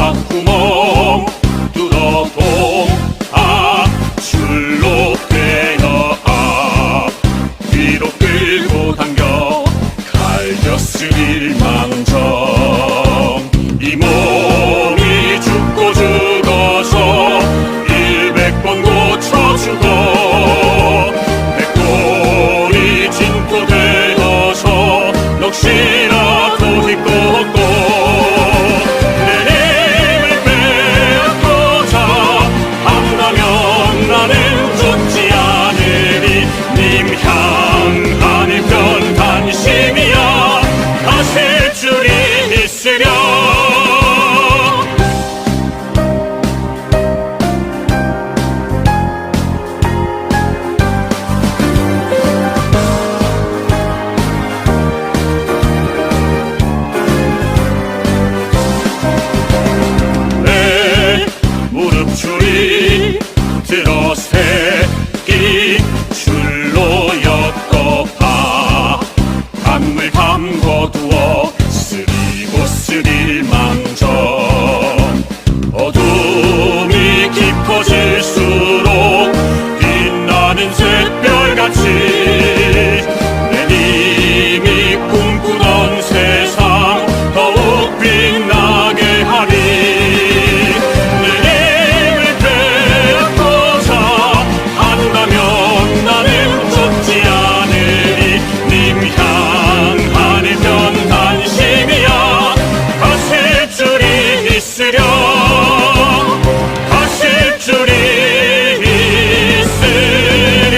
앞구멍 뚫어통 앞 아, 줄로 빼너 앞 뒤로 끌고 당겨. 갈겼을 일망정. 어두워